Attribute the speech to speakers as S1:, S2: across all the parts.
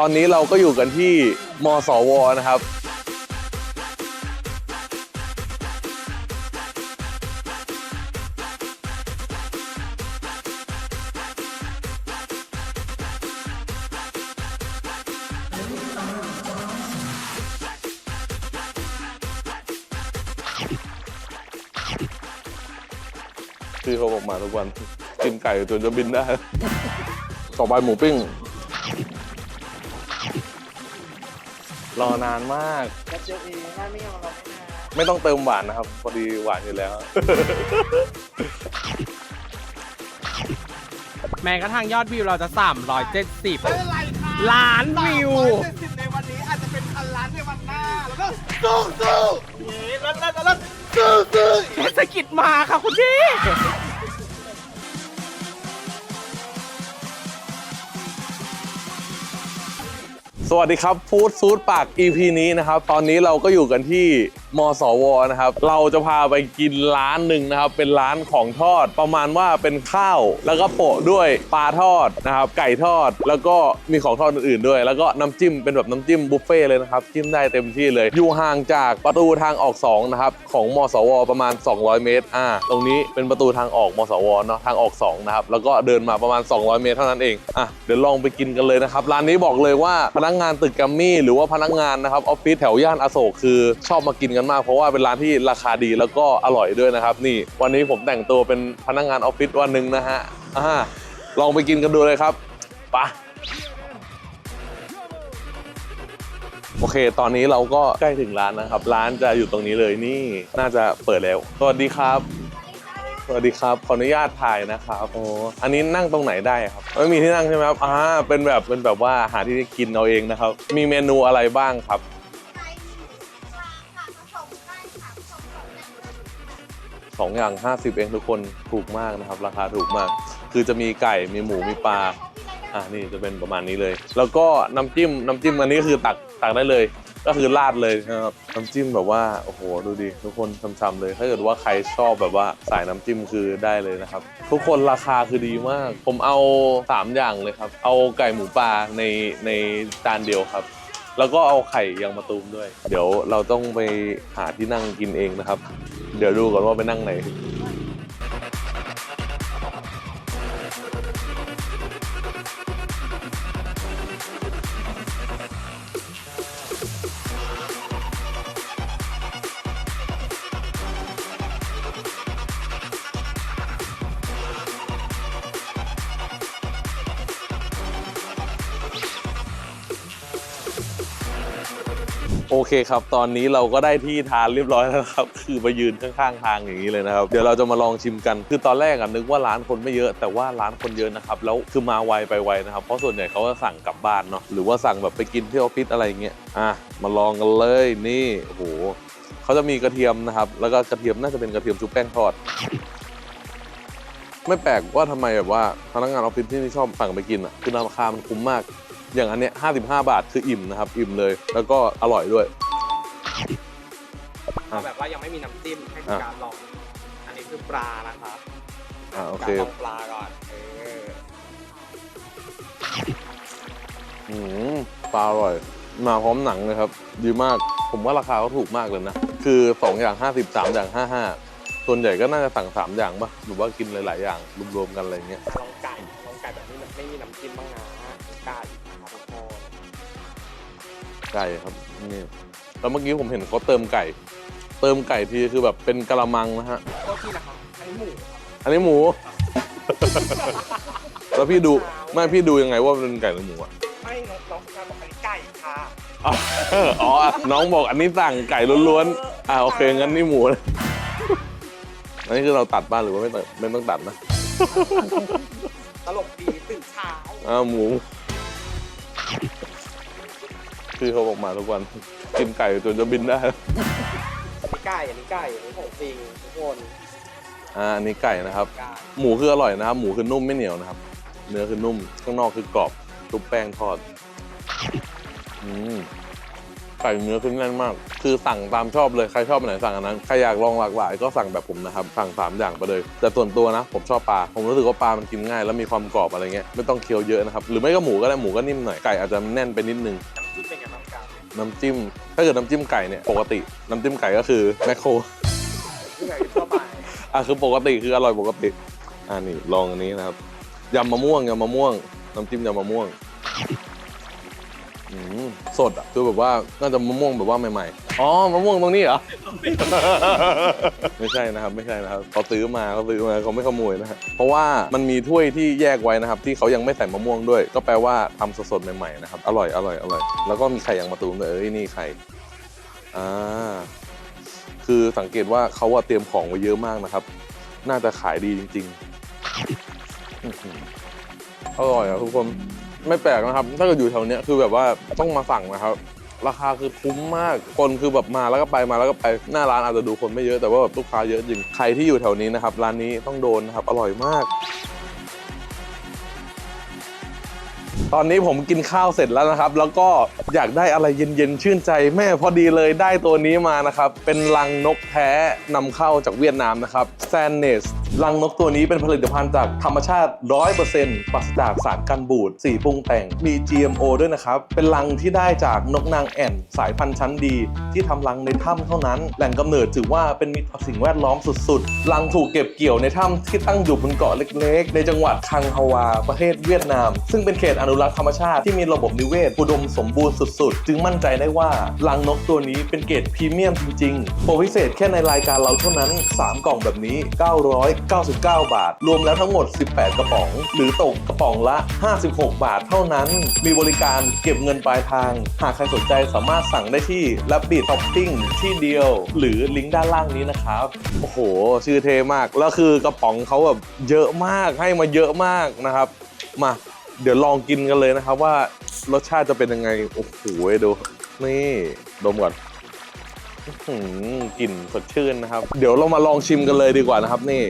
S1: ตอนนี้เราก็อยู่กันที่มสวนะครับที่เขาบอกมาทุกวันกินไก่จนจะบินได้ ต่อไปหมูปิ้ง รอนานมาก
S2: แป๊บเดียวเองถ้าไม่ยอมเราไม่นาน
S1: ไม่ต้องเติมหวานนะครับ พอดีหวานอยู่แล้ว
S3: แม้กระทั่งยอดวิวเราจะ
S2: ไม่เป็นไรค่ะ
S3: 370ล้านวิว
S2: เจ็ดสิบในวันนี้อาจจะเป็นพันล้านในวันหน้า แล้วก็สู้สู้เย้แล้วแล้วแล้วสู้สู้
S3: เทศกิจมาค่ะคุณพี่
S1: สวัสดีครับฟู้ดซูดปาก EP นี้นะครับ ตอนนี้เราก็อยู่กันที่มสวนะครับ เราจะพาไปกินร้านหนึ่งนะครับ เป็นร้านของทอดประมาณว่าเป็นข้าวแล้วก็โปะด้วยปลาทอดนะครับ ไก่ทอดแล้วก็มีของทอดอื่นๆด้วย แล้วก็น้ำจิ้มเป็นแบบน้ำจิ้มบุฟเฟ่เลยนะครับ จิ้มได้เต็มที่เลย อยู่ห่างจากประตูทางออก2นะครับของมสว ประมาณ 200 เมตรอ่าตรงนี้เป็นประตูทางออกมสวเนาะทางออก2นะครับแล้วก็เดินมาประมาณ 200 เมตรเท่านั้นเองอะเดี๋ยวลองไปกินกันเลยนะครับร้านนี้บอกเลยว่าพนักงานตึกกรมมี่หรือว่าพนักงานนะครับออฟฟิศแถวย่านอโศกคือชอบมากินกันมาก เพราะว่าเป็นร้านที่ราคาดีแล้วก็อร่อยด้วยนะครับ นี่วันนี้ผมแต่งตัวเป็นพนักงานออฟฟิศวันหนึ่งนะฮะอ่าลองไปกินกันดูเลยครับไปะโอเค ตอนนี้เราก็ใกล้ถึงร้านนะครับ ร้านจะอยู่ตรงนี้เลยนี่น่าจะเปิดแล้ว สวัสดีครับ สวัสดีครับ ขออนุญาตถ่ายนะครับโอ้อันนี้นั่งตรงไหนได้ครับ ไม่มีที่นั่งใช่ไหมครับ อ่า เป็นแบบ เป็นแบบว่าหาที่กินเอาเองนะครับ มีเมนูอะไรบ้างครับ
S4: 2 อย่าง
S1: 50 เองทุกคนถูกมากนะครับ ราคาถูกมาก คือจะมีไก่มีหมูมีปลาอะนี่จะเป็นประมาณนี้เลย แล้วก็น้ำจิ้มน้ำจิ้มอันนี้ก็คือตักตักได้เลย ก็คือราดเลยนะครับน้ำจิ้มแบบว่าโอ้โหดูดิทุกคนช้ำๆเลย ถ้าเกิดว่าใครชอบแบบว่าสายน้ำจิ้มคือได้เลยนะครับ ทุกคนราคาคือดีมาก ผมเอา 3 อย่างเลยครับ เอาไก่หมูปลาในในจานเดียวครับแล้วก็เอาไข่ยังมาตูมด้วย เดี๋ยวเราต้องไปหาที่นั่งกินเองนะครับ เดี๋ยวดูก่อนว่าไปนั่งไหน โอเคครับ ตอนนี้เราก็ได้ที่ทานเรียบร้อยแล้วครับ คือมายืนข้างๆทางอย่างนี้เลยนะครับ เดี๋ยวเราจะมาลองชิมกัน คือตอนแรกอะนึกว่าร้านคนไม่เยอะ แต่ว่าร้านคนเยอะนะครับ แล้วคือมาไวไปไวนะครับ เพราะส่วนใหญ่เขาจะสั่งกลับบ้านเนาะ หรือว่าสั่งแบบไปกินที่ออฟฟิศอะไรอย่างเงี้ย อะ มาลองกันเลย นี่ โอ้โหเขาจะมีกระเทียมนะครับ แล้วก็กระเทียมน่าจะเป็นกระเทียมชุบแป้งทอด ไม่แปลกว่าทำไมแบบว่าพนักงานออฟฟิศที่นี่ชอบสั่งไปกินอะคือราคามันคุ้มมาก อย่างอันเนี้ย55 บาทคืออิ่มนะครับ อิ่มเลย แล้วก็อร่อยด้วย
S3: เอาแบบว่ายังไม่มีน้ำจิ้มให้คุณ
S1: อะ
S3: การลอง อันนี้คือปลานะครับ
S1: อ่าโอเค
S3: การลองปลาก่อนเออ
S1: อืมปลาอร่อย มาพร้อมหนังเลยครับ ดีมาก ผมว่าราคาเขาถูกมากเลยนะ คือ 2 อย่าง 50 3 อย่าง 55 ส่วนใหญ่ก็น่าจะสั่ง 3 อย่างป่ะหรือว่ากินหลาย ๆ อย่างรวม ๆ กันอะไรเงี้ย
S3: ลองไก่ลองไก่แบบนี้แบบไม่มีน้ำจิ้มบ้างนะไไก่
S1: ครับนี่แล้วเมื่อกี้ผมเห็นเขาเติมไก่ เติมไก่ทีคือแบบเป็นกะละมังนะฮะ
S3: โทษทีนะครับไอ้หมูครับ
S1: อันนี้หมู แล้วพี่ดูไม่พี่ดูยังไงว่ามันเป็นไก่หรือหมูอะ
S3: ไม่น้องน้องการบอกไอ้ไก่ค่ะ
S1: อ๋ออ๋อน้องบอกอันนี้สั่งไก่ล้วนๆอ่าโอเคงั้นนี่หมูนะอันนี้คือเราตัดบ้านหรือว่าไม่ตัดไม่ต้องตัดนะ
S3: ตลกดีตื่นเช้า
S1: อ่าหมู คือเขาบอกมาทุกวัน กินไก่จนจะบินได้
S3: อันนี้ไก่อันนี้ไก่อันนี้ของจริงทุกคน
S1: อ่าอันนี้ไก่นะครับ
S3: ไก่
S1: หมูคืออร่อยนะครับ หมูคือนุ่มไม่เหนียวนะครับ เนื้อคือนุ่ม ข้างนอกคือกรอบชุบแป้งทอด อืม ไก่เนื้อคือแน่นมาก คือสั่งตามชอบเลย ใครชอบอันไหนสั่งอันนั้น ใครอยากลองหลากหลายก็สั่งแบบผมนะครับ สั่งสามอย่างไปเลย แต่ส่วนตัวนะ ผมชอบปลา ผมรู้สึกว่าปลามันกินง่าย แล้วมีความกรอบอะไรเงี้ย ไม่ต้องเคี้ยวเยอะนะครับ หรือไม่ก็หมูก็ได้ หมูก็นิ่มหน่อย ไก่อาจจะแน่นไปนิดนึง
S3: น้ำจิ้มเป็ นไงบ้างครับ
S1: น้ำจิ้ม ถ้าเกิดน้ำจิ้มไก่เนี่ยปกติน้ำจิ้มไก่ก็คือแมคโคร
S3: ที่ไหนทั่วไป
S1: อะคือปกติคืออร่อยปกติอ่านี่ลองอันนี้นะครับยำมะม่วงยำมะม่วงน้ำจิ้มยำมะม่วงอืมสดอะคือแบบว่าน่าจะมะม่วงแบบว่าใหม่ๆ อ๋อมะม่วงตรงนี้เหรอ ไม่ใช่นะครับไม่ใช่นะครับเขาซื้อมาเขาซื้อมาเขาไม่ขโมยนะฮะเพราะว่ามันมีถ้วยที่แยกไว้นะครับ ที่เขายังไม่ใส่มะม่วงด้วย ก็แปลว่าทำสดๆใหม่ๆนะครับอร่อยอร่อยอร่อยแล้วก็มีไข่ยางมะตูมด้วยเอ้ยนี่ไข่อ่าคือสังเกตว่าเขาอะเตรียมของไว้เยอะมากนะครับ น่าจะขายดีจริงๆอื้อหืออร่อยอะทุกคนไม่แปลกนะครับ ถ้าเกิดอยู่แถวเนี้ยคือแบบว่าต้องมาสั่งนะครับ ราคาคือคุ้มมาก คนคือแบบมาแล้วก็ไปมาแล้วก็ไปหน้าร้านอาจจะดูคนไม่เยอะแต่ว่าแบบลูกค้าเยอะจริง ใครที่อยู่แถวนี้นะครับร้านนี้ต้องโดนนะครับอร่อยมาก ตอนนี้ผมกินข้าวเสร็จแล้วนะครับ แล้วก็อยากได้อะไรเย็นๆชื่นใจแม่พอดีเลยได้ตัวนี้มานะครับ เป็นรังนกแท้นำเข้าจากเวียดนามนะครับแซนเนสรังนกตัวนี้เป็นผลิตภัณฑ์จากธรรมชาติ 100%ปราศจากสารกันบูดสีปรุงแต่งมี GMO ด้วยนะครับ เป็นรังที่ได้จากนกนางแอ่น สายพันธุ์ชั้นดี ที่ทำรังในถ้ำเท่านั้น แหล่งกำเนิดถือว่าเป็นมิตรต่อสิ่งแวดล้อมสุดๆรังถูกเก็บเกี่ยวในถ้ำที่ตั้งอยู่บนเกาะเล็ก ๆ ในจังหวัดคังฮาวาประเทศเวียดนาม ซึ่งเป็นเขตอนุรักษ์ธรรมชาติที่มีระบบนิเวศ อุดมสมบูรณ์สุดๆ จึงมั่นใจได้ว่ารังนกตัวนี้เป็นเกรดพรีเมียมจริงๆ โปรพิเศษแค่ในรายการเราเท่านั้น 3 กล่องแบบนี้ 999 บาท รวมแล้วทั้งหมด 18 กระป๋อง หรือตกกระป๋องละ 56 บาทเท่านั้น มีบริการเก็บเงินปลายทาง หากใครสนใจสามารถสั่งได้ที่ Rabbit Shopping ที่เดียว หรือลิงก์ด้านล่างนี้นะครับ โอ้โห ชื่อเท่มาก แล้วคือกระป๋องเขาแบบเยอะมากให้มาเยอะมากนะครับ มา เดี๋ยวลองกินกันเลยนะครับว่ารสชาติจะเป็นยังไง โอ้โหดู นี่ดมก่อนอกลิ่นสดชื่นนะครับ เดี๋ยวเรามาลองชิมกันเลยดีกว่านะครับ นี่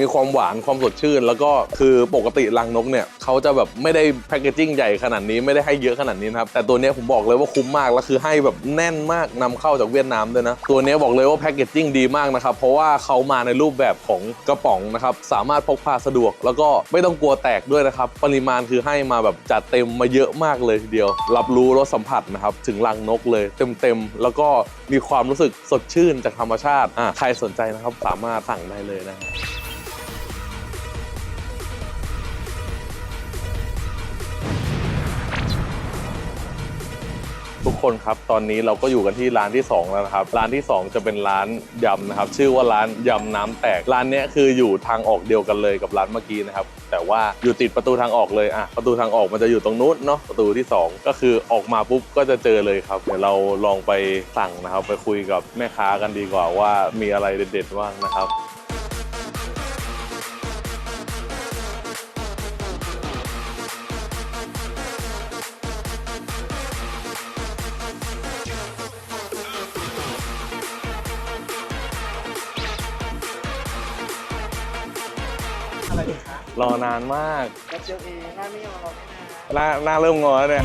S1: มีความหวานความสดชื่น แล้วก็คือปกติรังนกเนี่ยเขาจะแบบไม่ได้แพคเกจิ้งใหญ่ขนาดนี้ไม่ได้ให้เยอะขนาดนี้นะครับแต่ตัวนี้ผมบอกเลยว่าคุ้มมากแล้วคือให้แบบแน่นมากนำเข้าจากเวียดนามด้วยนะตัวนี้บอกเลยว่าแพคเกจิ้งดีมากนะครับเพราะว่าเขามาในรูปแบบของกระป๋องนะครับสามารถพกพาสะดวก แล้วก็ไม่ต้องกลัวแตกด้วยนะครับปริมาณคือให้มาแบบจัดเต็มมาเยอะมากเลยทีเดียว รับรู้รสสัมผัสนะครับถึงรังนกเลยเต็มๆแล้วก็มีความรู้สึกสดชื่นจากธรรมชาติอะใครสนใจนะครับสามารถสั่งได้เลยนะฮะ ทุกคนครับ ตอนนี้เราก็อยู่กันที่ร้านที่ 2 แล้วนะครับ ร้านที่ 2 จะเป็นร้านยำนะครับ ชื่อว่าร้านยำน้ำแตก ร้านนี้คืออยู่ทางออกเดียวกันเลยกับร้านเมื่อกี้นะครับ แต่ว่าอยู่ติดประตูทางออกเลยอะประตูทางออกมันจะอยู่ตรงนู้นเนาะประตูที่ 2 ก็คือออกมาปุ๊บก็จะเจอเลยครับเดี๋ยวเราลองไปสั่งนะครับ ไปคุยกับแม่ค้ากันดีกว่าว่ามีอะไรเด็ดๆบ้างนะครับ
S3: ร
S1: อนานมาก
S3: แป๊บเดียวเองหน้าไม่ยอมรอไม่นาน
S1: หน้าหน้าเริ่มงอแล้วเนี่ย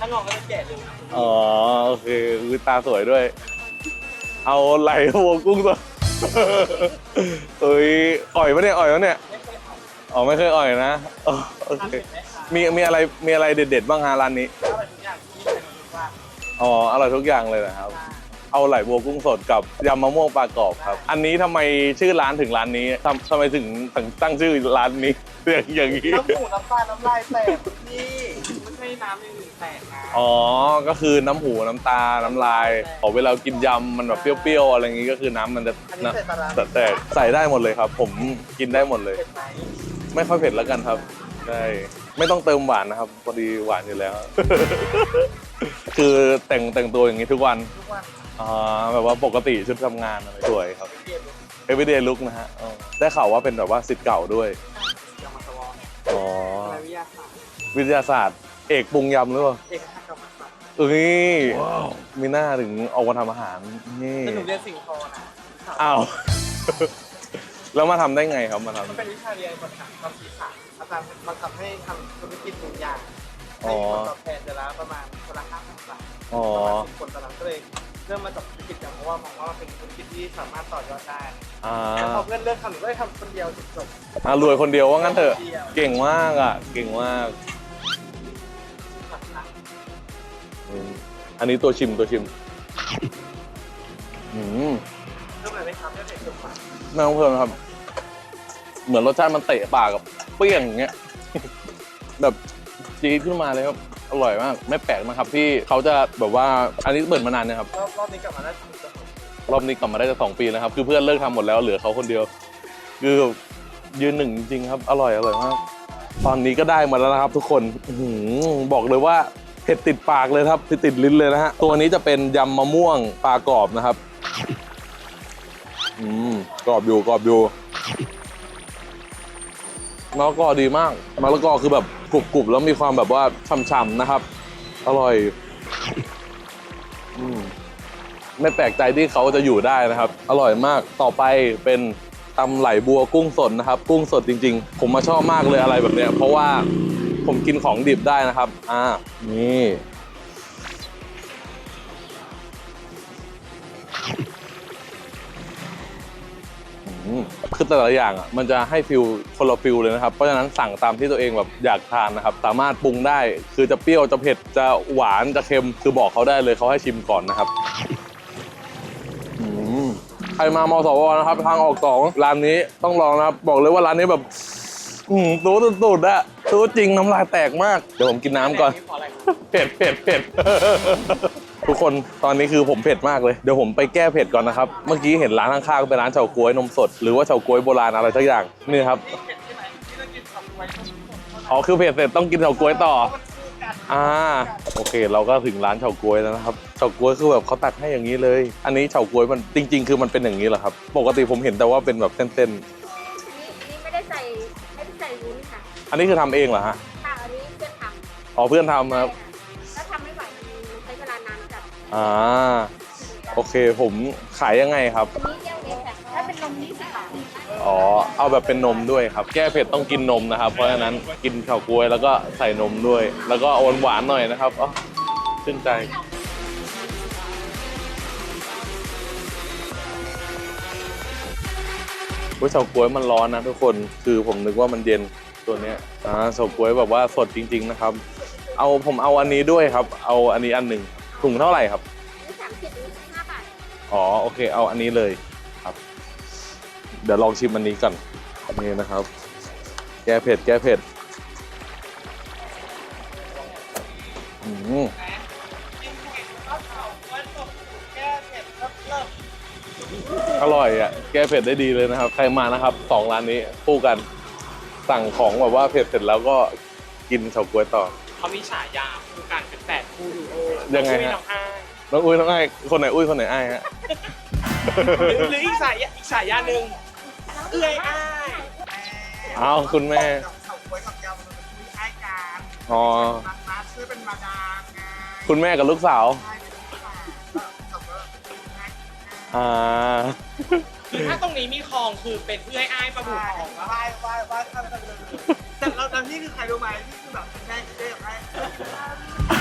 S3: ถ้างอกก็จะแก่เร็วนะ
S1: อ๋อโอเคคือตาสวยด้วย เอาไหลโวกุ้งสดเอ้ยอ่อยปะเนี่ยอ่อยปะเนี่ย
S3: ไม่เคยออก
S1: อ๋อไม่เคยอ่อยนะอ๋อโอ
S3: ทำ
S1: เค
S3: เสร็จไหมคะ
S1: มีมีอะไรมีอะไรเด็ดๆบ้างฮะร้านนี้
S3: อร่อยทุกอย่างที่เป็นว่า
S1: อ๋ออร่อยทุกอย่างเลยนะครับ เอาไหลบัวกุ้งสดกับยำมะม่วงปลากรอบครับ อันนี้ทำไมชื่อร้านถึงร้านนี้ทำทำไมถึงถึงตั้งชื่อร้านนี้อย่างอย่างนี้
S3: น้ำหมูน้ำตาลน้ำลายแตกคุณพี่ไม่ใช่น้ำอย่างอื่นแตกนะ
S1: อ๋อ ก็คือน้ำหูน้ำตา น้ำลายพอเวลากินยำมันแบบเปรี้ยวๆอะไรอย่างงี้ก็คือน้ำมันจะ
S3: อันนี้
S1: นะ
S3: ใส่ปลาร้า
S1: แต่แต่ใส่ได้หมดเลยครับ ผมกินได้หมดเลย
S3: เผ็ดไหม
S1: ไม่ค่อยเผ็ดแล้วกันครับใช่ไม่ต้องเติมหวานนะครับพอดีหวานอยู่แล้ว คือแต่งแต่งตัวอย่างนี้ทุกวัน
S3: ทุกวัน
S1: อ่าแบบว่าปกติชุดทำงานอะไรสวยครับ
S3: เปลี่ยนเลย
S1: everyday look นะฮะอ๋อได้ข่าวว่าเป็นแบบว่าสิทธิ์เก่าด้วย
S3: ยำมัสวอน
S1: อ๋อ
S3: อะไรวิทยาศาสตร์
S1: วิทยาศาสตร์ เอกปรุงยำหรือเปล่า
S3: เอกทัศน์กับมัสวอน
S1: เอ้ยมีหน้าถึงออกมาทำอาหารนี่
S3: แต่หนูเรียนสิ่งทอนะ
S1: อ้าวแล้วมาทำได้ไงครับมาทำ
S3: มันเป็นวิชาเรียนบริหารความคิดค่ะอาจารย์มาทำให้ทำธุรกิจหนึ่งอย่าง
S1: อ
S2: ให้ผลตอบแทนเดือนละประมาณคนละห้าพันบาท
S1: อ๋อ
S2: ประมาณสิบคนตอนนั้นก็เลย เริ่มมาจับธุรกิจกันเพราะว่ามองว่ามันเป็นธุรกิจที่สามารถต่อยอดได้
S1: อ่า
S2: แต่พอเพื่อนเลิกทำหนูก็เลยทำคนเดียวจบ
S1: อ่ารวยคนเดียวว่างั้นเถอะ
S2: คนเดียว
S1: เก่งมากอะ เก่งมาก
S2: ๆ
S1: อืมอันนี้ตัวชิมตัวชิมอืม
S2: เริ่มเลยไหมครับเริ่มเลยจบมา
S1: ไม่ต้องเพิ่มนะครับ เหมือนรสชาติมันเตะปากกับเปรี้ยงอย่างเงี้ย แบบจี๊ดขึ้นมาเลยครับ อร่อยมาก ไม่แปลกนะครับที่เขาจะแบบว่าอันนี้เปิดมานานนะครับ
S2: รอบรอบนี้กลับมาได้สนุกสนุก
S1: รอบนี้กลับมาได้จะสองปีแล้วครับ คือเพื่อนเลิกทำหมดแล้วเหลือเขาคนเดียว คือยืนหนึ่งจริงๆครับ อร่อยอร่อยมาก ตอนนี้ก็ได้มาแล้วนะครับ ทุกคนอื้อหือบอกเลยว่าเผ็ดติดปากเลยครับติดติดลิ้นเลยนะฮะตัวนี้จะเป็นยำมะม่วงปลากรอบนะครับ อืมกรอบอยู่กรอบอยู่ มะละกอดีมากมะละกอคือแบบกรุบๆแล้วมีความแบบว่าฉ่ำๆนะครับ อร่อยอืมไม่แปลกใจที่เขาจะอยู่ได้นะครับ อร่อยมากต่อไปเป็นตำไหลบัวกุ้งสดนะครับ กุ้งสดจริง ๆ ผมมาชอบมากเลยอะไรแบบเนี้ย เพราะว่าผมกินของดิบได้นะครับ อ่านี่ คือแต่ละอย่างอะมันจะให้ฟิลคนละฟิลเลยนะครับ เพราะฉะนั้นสั่งตามที่ตัวเองแบบอยากทานนะครับ สามารถปรุงได้ คือจะเปรี้ยวจะเผ็ดจะหวานจะเค็ม คือบอกเขาได้เลยเขาให้ชิมก่อนนะครับอืมใครมามสวนะครับทางออกสองร้านนี้ต้องลองนะครับ บอกเลยว่าร้านนี้แบบอืมตู้สุดๆอะตู้จริงน้ำลายแตกมาก เดี๋ยวผมกินน้ำก่อน
S2: พออะไรครับ
S1: เผ็ดเผ็ดเผ็ด ทุกคนตอนนี้คือผมเผ็ดมากเลย เดี๋ยวผมไปแก้เผ็ดก่อนนะครับ เมื่อกี้เห็นร้านข้างๆเป็นร้านเฉาก๊วยนมสด หรือว่าเฉาก๊วยโบราณอะไรสักอย่างนี่ครับ
S2: นี่เผ็ดใช่ไหมที่ต้องกินกับไว้ต้มๆ
S1: อ๋อคือเผ็ดเสร็จต้องกินเฉาก๊วยต่อ
S2: มันคู่กัน
S1: อ่าโอเค เราก็ถึงร้านเฉาก๊วยแล้วนะครับเฉาก๊วยคือแบบเขาตัดให้อย่างนี้เลย อันนี้เฉาก๊วยมันจริง ๆ คือมันเป็นอย่างนี้เหรอครับ ปกติผมเห็นแต่ว่าเป็นแบบเส้น
S4: นี่นี่ไม่ได้ใส่ไม่ได้ใส่วุ้นค่ะ
S1: ๆอันนี้คือทำเองเหรอฮะ
S4: ค่ะอันนี้เพื่อนท
S1: อ๋อเพื่อนทำำนะครับ อ่าโอเคผมขายยังไงครับ
S4: อันนี้แก้วเล็กค่ะถ้าเป็นนมนี่สิบบาท
S1: อ๋อ เอาแบบเป็นนมด้วยครับ แก้เผ็ดต้องกินนมนะครับ เพราะฉะนั้นกินเฉาก๊วยแล้วก็ใส่นมด้วย แล้วก็หวานหวานๆหน่อยนะครับอ๋อชื่นใจกุ้ยเฉาก๊วยมันร้อนนะทุกคน คือผมนึกว่ามันเย็นตัวเนี้ย อ่าเฉาก๊วยแบบว่าสดจริง ๆ นะครับ เอาผมเอาอันนี้ด้วยครับ เอาอันนี้อันหนึ่ง ถุงเท่าไหร่ครับ
S4: นี่สามสิบนี่ห้าบาท
S1: อ๋อโอเค เอาอันนี้เลยครับ เดี๋ยวลองชิมอันนี้ก่อนนี่นะครับ แก้เผ็ดแก้เผ็ดอืม
S2: กินคุยแล้วเผาไว้ตกแก้เผ็ดเลิศเลิศ
S1: อร่อยอะ แก้เผ็ดได้ดีเลยนะครับ ใครมานะครับสองร้านนี้คู่กัน สั่งของแบบว่าเผ็ดเสร็จแล้วก็กินเฉาก๊วยต่อ
S3: เขามีฉายาคู่
S1: ยังไงฮะ
S3: น้องอ้าย
S1: น้องอุ้ยน้องไอ้ายคนไหนอุ้ยคนไหนไอ้ายฮะ
S3: หรือหรืออีกฉายาอีกฉายาหนึ่งเอื้อยอ้าย
S1: เอาคุณแม่
S2: กับเฉาก๊วยกับยำมันเป็นคุยอ้ายกัน
S1: อ๋อ
S2: มามาซื้อเป็นมาดามไง
S1: คุณแม่กับลูกสาว
S2: ใช่เป็นลูกสาวกับว่าเป็นอ้าย
S1: อ่า
S3: คือถ้าตรงนี้มีคลองคือเป็นเอื้อยอ้ายประบุทอง
S2: ไหว้ไหว้ไหว้ข้ามไปทางเดินแต่เราตอนนี้คือใครรู้ไหมนี่คือแบบเป็นแม่เจ๊กับไอ้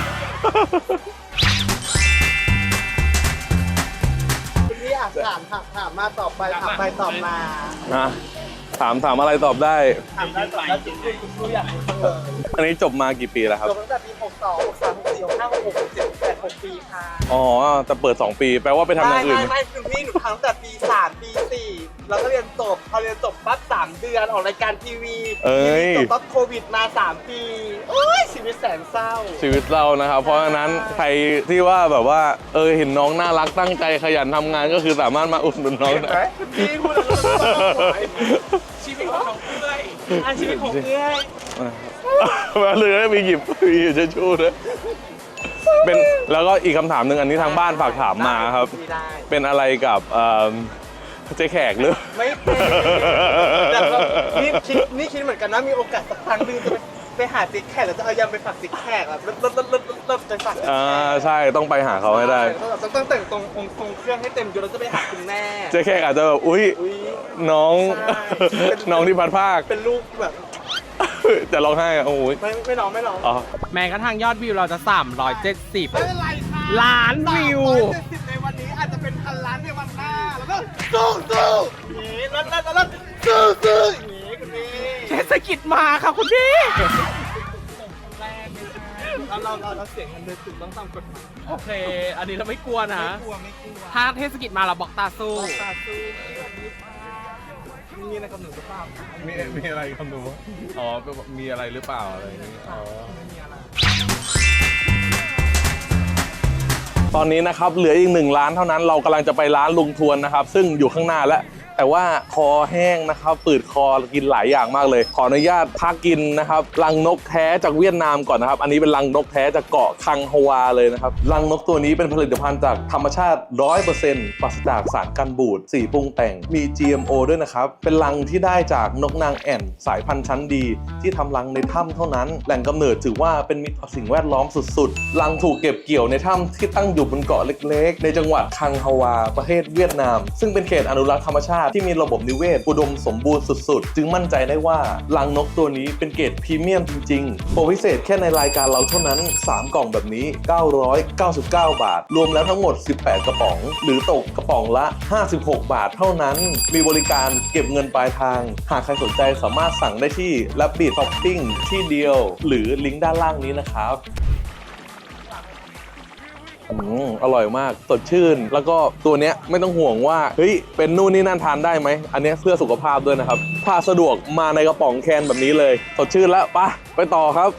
S2: คุณนี่อะถามถามถามมาตอบไปถามไปตอบมา
S1: นะถามถามอะไรตอบได้
S2: ถามได้ตอบได้จริงๆคุณรู้อยากรู้เสมอ
S1: อันนี้จบมากี่ปีแล้วครับ
S2: จบตั้งแต่ปี 62 63 64 65 66 67 86ปีค่ะ
S1: อ๋อแต่เปิด 2 ปี แปลว่าไปทำอย่างอื่น
S2: ไม่ไม่คุณพี่หนูทำตั้งแต่ปี3ปี4แล้วก็เรียนจบพอเรียนจบปั๊บ3เดือนออกรายการทีวี
S1: เอ้ย
S2: จบปั๊บโควิดมา3ปีโอ้ยชีวิตแสนเศร้า
S1: ชีวิตเรานะครับ เพราะฉะนั้นใครที่ว่าแบบว่า เออเห็นน้องน่ารักตั้งใจขยันทำงานก็คือสามารถมาอุดหนุนน้อง
S2: เห็นไหม
S1: ได้
S2: พี่พูดแล้วก็ต้องบอกไอ้
S3: ชีวิตของน้องเอื้อย
S2: อาชีพของเอื้อย
S1: มาเลยมีหยิบมีหยิบเช็ดชูด้วย เป็นแล้วก็อีกคำถามหนึ่งอันนี้ทางบ้านฝากถามมาครับ
S2: ไม่ได้
S1: เป็นอะไรกับเอิ่มเจ๊แขกหรือ
S2: ไม่เป็นแต่ก็นี่คิดนี่คิดเหมือนกันนะมีโอกาสสักครั้งหนึงจะไปไปหาติ๊กแขกแล้วจะเอายำไปฝากติ๊กแขกแบบเลิศเลิศเลิศเลิศเลิศไปฝากติ๊กแขก
S1: อ่าใช่ต้องไปหาเขาให้ได้
S2: ต้องต้องแต่งตรงองค์ทรงเครื่องให้เต็มยศแล้วจะไปหาคุณแม่
S1: เจ๊แขกอาจจะแบบอุ้ย
S2: อุ้ย
S1: น้อง
S2: ใช่
S1: น้องที่พัดภาค
S2: เป็นลูกแบบ
S1: จะร้องไห้อะโอ้ย
S2: ไม่ไม่ร้องไม่ร้อง
S1: อ๋อ
S3: แม้กระทั่งยอดวิวเราจะ370
S2: ไม่เป็นไรค่ะ
S3: ล้านวิว
S2: เจ็ดสิบในวันนี้อาจจะเป็นพันล้านในวันหน้า แล้วก็สู้สู้อย่างนี้แล้วแล้วแล้วสู้สู้อย่างนี้คุณพี่
S3: เทศกิจมาค่ะคุณพี่
S2: เราเราเราเราเสียงเงินเดือนถูกต้องตามกฎหมาย
S3: โอเค อันนี้เราไม่กลัวนะ
S2: ไม่กลัวไม่กลัว
S3: ถ้าเทศกิจมาเราบอกตาสู้
S2: ตาสู้ มีอะไรกับหนูหรือเปล่า
S1: มีมีอะไรครับหนูอ๋อมีอะไรหรือเปล่าอะไรอย่างนี้อ๋อ
S2: ไม่มีอะไร
S1: ตอนนี้นะครับเหลืออีกหนึ่งร้านเท่านั้นเรากำลังจะไปร้านลุงทวนนะครับ ซึ่งอยู่ข้างหน้าแล้ว แต่ว่าคอแห้งนะครับปืดคอกินหลายอย่างมากเลย ขออนุญาตพักกินนะครับรังนกแท้จากเวียดนามก่อนนะครับ อันนี้เป็นรังนกแท้จากเกาะคังฮวาเลยนะครับรังนกตัวนี้เป็นผลิตภัณฑ์จากธรรมชาติ 100%ปราศจากสารกันบูดสีปรุงแต่งมี GMO ด้วยนะครับเป็นรังที่ได้จากนกนางแอ่น สายพันธุ์ชั้นดี ที่ทำรังในถ้ำเท่านั้น แหล่งกำเนิดถือว่าเป็นมิตรต่อสิ่งแวดล้อมสุดๆรังถูกเก็บเกี่ยวในถ้ำที่ตั้งอยู่บนเกาะเล็ก ๆ ในจังหวัดคังฮวาประเทศเวียดนาม ซึ่งเป็นเขตอนุรักษ์ธรรมชาติที่มีระบบนิเวศ อุดมสมบูรณ์สุดๆ จึงมั่นใจได้ว่ารังนกตัวนี้เป็นเกรดพรีเมียมจริงๆ โปรพิเศษแค่ในรายการเราเท่านั้น 3 กล่องแบบนี้ 999 บาท รวมแล้วทั้งหมด 18 กระป๋อง หรือตกกระป๋องละ 56 บาทเท่านั้น มีบริการเก็บเงินปลายทาง หากใครสนใจสามารถสั่งได้ที่ r a b b i t Shopping ที่เดียว หรือลิงก์ด้านล่างนี้นะครับ อร่อยมากสดชื่น แล้วก็ตัวเนี้ยไม่ต้องห่วงว่าเฮ้ยเป็นนู่นนี่นั่นทานได้ไหม อันเนี้ยเพื่อสุขภาพด้วยนะครับ ถ้าสะดวกมาในกระป๋องแคนแบบนี้เลย สดชื่นแล้วปะไปต่อครับ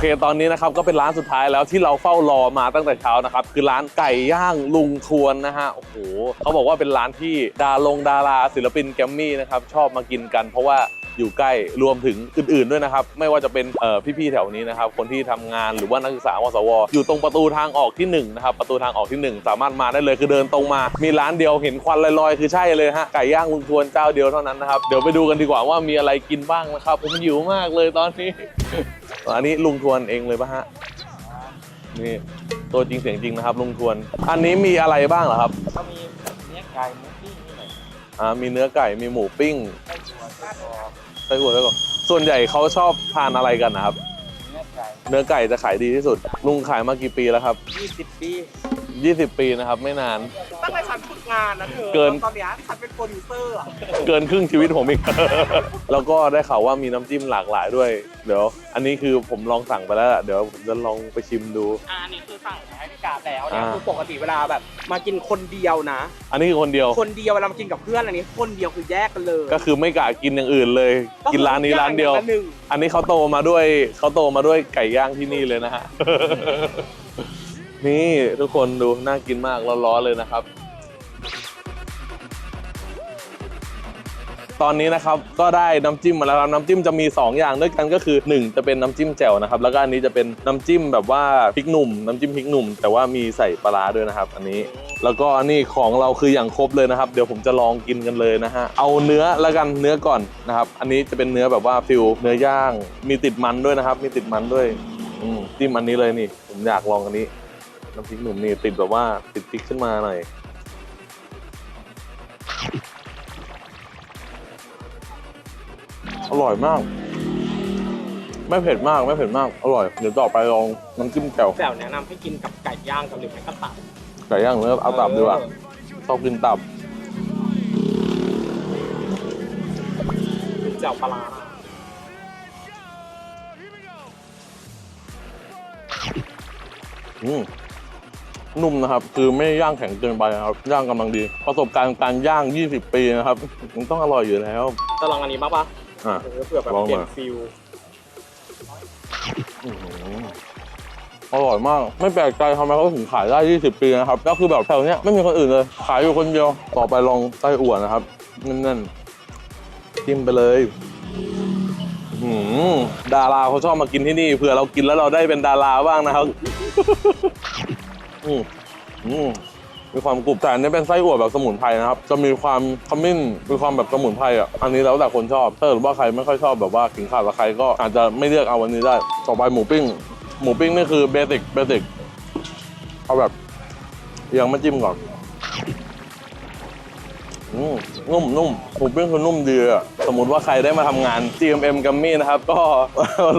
S1: เคตอนนี้นะครับก็เป็นร้านสุดท้ายแล้วที่เราเฝ้ารอมาตั้งแต่เช้านะครับคือร้านไก่ย่างลุงทวนนะฮะโอ้โหเขาบอกว่าเป็นร้านที่ดาลงดาราศิลปินแกรมมี่นะครับชอบมากินกัน เพราะว่าอยู่ใกล้รวมถึงอื่นๆด้วยนะครับ ไม่ว่าจะเป็นพี่ๆแถวนี้นะครับ คนที่ทำงานหรือว่านักศึกษาวสว อยู่ตรงประตูทางออกที่หนึ่งนะครับประตูทางออกที่หนึ่งสามารถมาได้เลยคือเดินตรงมา มีร้านเดียวเห็นควันลอยๆ คือใช่เลยฮะไก่ย่างลุงทวนเจ้าเดียวเท่านั้นนะครับเดี๋ยวไปดูกันดีกว่าว่ามีอะไรกินบ้างนะครับผมหิวมากเลยตอนนี้ อันนี้ลุงทวนเองเลยปะฮะนี่ตัวจริงเสียงจริงนะครับ ลุงทวน อันนี้มีอะไรบ้างเหรอครับ
S2: ก็มีเนื้อไก่หมูปิ้งนี่แหละ
S1: อ่ามีเนื้อไก่มีหมูปิ้งไส้อั่วไส้กรอกส่วนใหญ่เขาชอบทานอะไรกันนะครับ
S2: เนื้อไก่
S1: เนื้อไก่จะขายดีที่สุด ลุงขายมากี่ปีแล้วครั
S2: ยี่สิบปี
S1: บ 20 ปีนะครับ ไม่นาน
S2: ตั้งแต่ฉันฝึกงานนะเธอ
S1: เกิน
S2: ตอนเนี้ยฉันเป็นโปรดิวเซอร์อะ
S1: เกินครึ่งชีวิตผมอีก แล้วก็ได้ข่าวว่ามีน้ำจิ้มหลากหลายด้วย เดี๋ยว อันนี้คือผมลองสั่งไปแล้วล่ะเดี๋ยวผมจะลองไปชิมดู
S3: อ่าอันนี้คือสั่งให้พี่กราฟแล้วเนี่ย
S1: อ่า
S3: คือปกติเวลาแบบ มากินคนเดียวนะ
S1: อันนี้คือคนเดียว
S3: คนเดียวเวลามากินกับเพื่อนอันนี้ คนเดียวคือแยกกันเลย
S1: ก็คือไม่กะกินอย่างอื่นเลย กินร้านนี้ร้านเดียว
S3: ก็คืออางละหนึ่ง
S1: อันนี้เขาโตมาด้วยเขาโตมาด้วยไก่ย่างที่นี่เลยนะฮะ นี่ทุกคนดูน่ากินมากร้อนๆเลยนะครับ ตอนนี้นะครับก็ได้น้ำจิ้มมาแล้วครับน้ำจิ้มจะมี 2 อย่างด้วยกันก็คือ 1 จะเป็นน้ำจิ้มแจ่วนะครับ แล้วก็อันนี้จะเป็นน้ำจิ้มแบบว่าพริกหนุ่ม น้ำจิ้มพริกหนุ่ม แต่ว่ามีใส่ปลาร้าด้วยนะครับ อันนี้แล้วก็อันนี้ของเราคืออย่างครบเลยนะครับ เดี๋ยวผมจะลองกินกันเลยนะฮะเอาเนื้อแล้วกันเนื้อก่อนนะครับ อันนี้จะเป็นเนื้อแบบว่าฟิลเนื้อย่างมีติดมันด้วยนะครับ มีติดมันด้วยอืมจิ้มอันนี้เลยนี่ ผมอยากลองอันนี้ น้ำพริกหนุ่มนี่ติดแบบว่าติดพริกขึ้นมาหน่อยอร่อยมาก ไม่เผ็ดมากไม่เผ็ดมากอร่อยเดี๋ยวต่อไปลองน้ำจิ้มแจ่ว
S3: แจ่วแนะนำให้กินกับไก่ย่างกับหรือไม่ก็ตับ
S1: ไก่ย่างเนื้อเอาตับดีกว่าชอบกินตับ
S3: เป็นแจ่วปลาร้า
S1: อืม นุ่มนะครับ คือไม่ย่างแข็งเกินไปนะครับ ย่างกำลังดี ประสบการณ์การย่าง 20 ปีนะครับมันต้องอร่อยอยู่แล้ว
S3: จะลองอันนี้บ้างปะ
S1: อะ
S3: เออเผื่อแบบ
S1: ลอง
S3: เปลี่ย
S1: มา
S3: นฟิล
S1: อื้อหืออร่อยมาก ไม่แปลกใจทำไมเขาถึงขายได้ 20 ปีนะครับ ก็คือแบบแถวเนี้ยไม่มีคนอื่นเลย ขายอยู่คนเดียว ต่อไปลองไส้อั่วนะครับแน่นๆจิ้มไปเลยอื้อหือดาราเขาชอบมากินที่นี่เผื่อเรากินแล้วเราได้เป็นดาราบ้างนะครับ อืมอืมมีความกรุบแต่อันนี้เป็นไส้อั่วแบบสมุนไพรนะครับ จะมีความขมิ้น มีความแบบสมุนไพรอะ อันนี้แล้วแต่คนชอบถ้าหรือว่าใครไม่ค่อยชอบแบบว่าขิงข่าตะใครก็อาจจะไม่เลือกเอาวันนี้ได้ ต่อไปหมูปิ้ง หมูปิ้งนี่คือเบสิกเบสิกเอาแบบยังไม่จิ้มก่อน นุ่มนุ่มหมูปิ้งคือนุ่มดีอะสมมติว่าใครได้มาทำงาน GMM g u m m y นะครับ ก็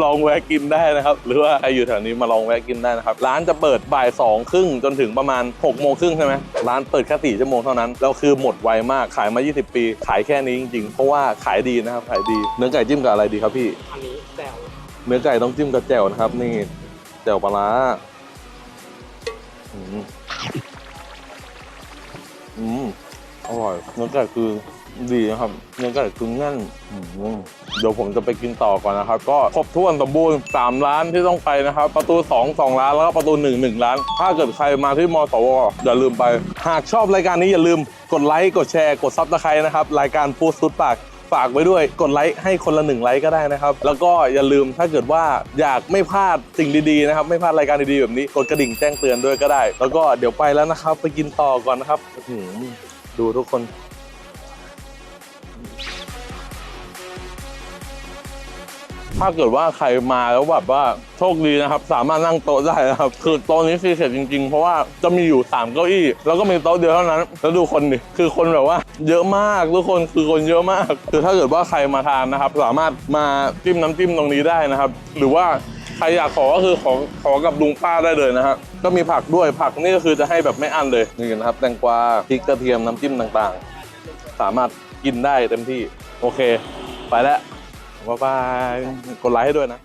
S1: ลองแวะกินได้นะครับ หรือว่าใครอยู่แถวนี้มาลองแวะกินได้นะครับ ร้านจะเปิดบ่ายสองครึ่งจนถึงประมาณ6กโมงครึ่งใช่ไหมร้านเปิดแค่สี่ชั่วโมงเท่านั้นแล้วคือหมดไวมากขายมา 20 ปี ขายแค่นี้จริงๆ เพราะว่าขายดีนะครับขายดีเนื้อไก่จิ้มกับอะไรดีครับพี่
S3: อันนี้แซว
S1: เนื้อไก่ต้องจิ้มกับแจ่วนะครับ นี่แจ่วปลาร้าอืมอืม อร่อยเนื้อไก่คือดีนะครับเนื้อไก่คือแน่นเดี๋ยวผมจะไปกินต่อก่อนนะครับ ก็ครบถ้วนสมบูรณ์สามร้านที่ต้องไปนะครับ ประตู 2 2ร้านแล้วก็ประตู 1 1ร้าน ถ้าเกิดใครมาที่มสวอย่าลืมไป หากชอบรายการนี้อย่าลืมกดไลค์กดแชร์กดซับสไครต์นะครับ รายการพูดสุดปากฝากไว้ด้วยกดไลค์ให้คนละหนึ่งไลค์ก็ได้นะครับ แล้วก็อย่าลืมถ้าเกิดว่าอยากไม่พลาดสิ่งดีๆนะครับ ไม่พลาดรายการดีๆแบบนี้กดกระดิ่งแจ้งเตือนด้วยก็ได้ แล้วก็เดี๋ยวไปแล้วนะครับ ไปกินต่อก่อนนะครับ ดูทุกคน ถ้าเกิดว่าใครมาแล้วแบบว่าโชคดีนะครับ สามารถนั่งโต๊ะได้นะครับ คือโต๊ะนี้ซีเข็ดจริงๆ เพราะว่าจะมีอยู่ 3 เก้าอี้ แล้วก็มีโต๊ะเดียวเท่านั้น แล้วดูคนดิคือคนแบบว่า เยอะมากทุกคนคือคนเยอะมาก คือถ้าเกิดว่าใครมาทานนะครับ สามารถมาจิ้มน้ำจิ้มตรงนี้ได้นะครับ หรือว่า ใครอยากขอก็คือขอขอกับลุงป้าได้เลยนะฮะก็มีผักด้วยผักนี่ก็คือจะให้แบบไม่อั้นเลยนี่นะครับแตงกวาพริกกระเทียมน้ำจิ้มต่างๆ สามารถกินได้เต็มที่ โอเค ไปแล้วบ๊ายบายกดไลค์ให้ด้วยนะ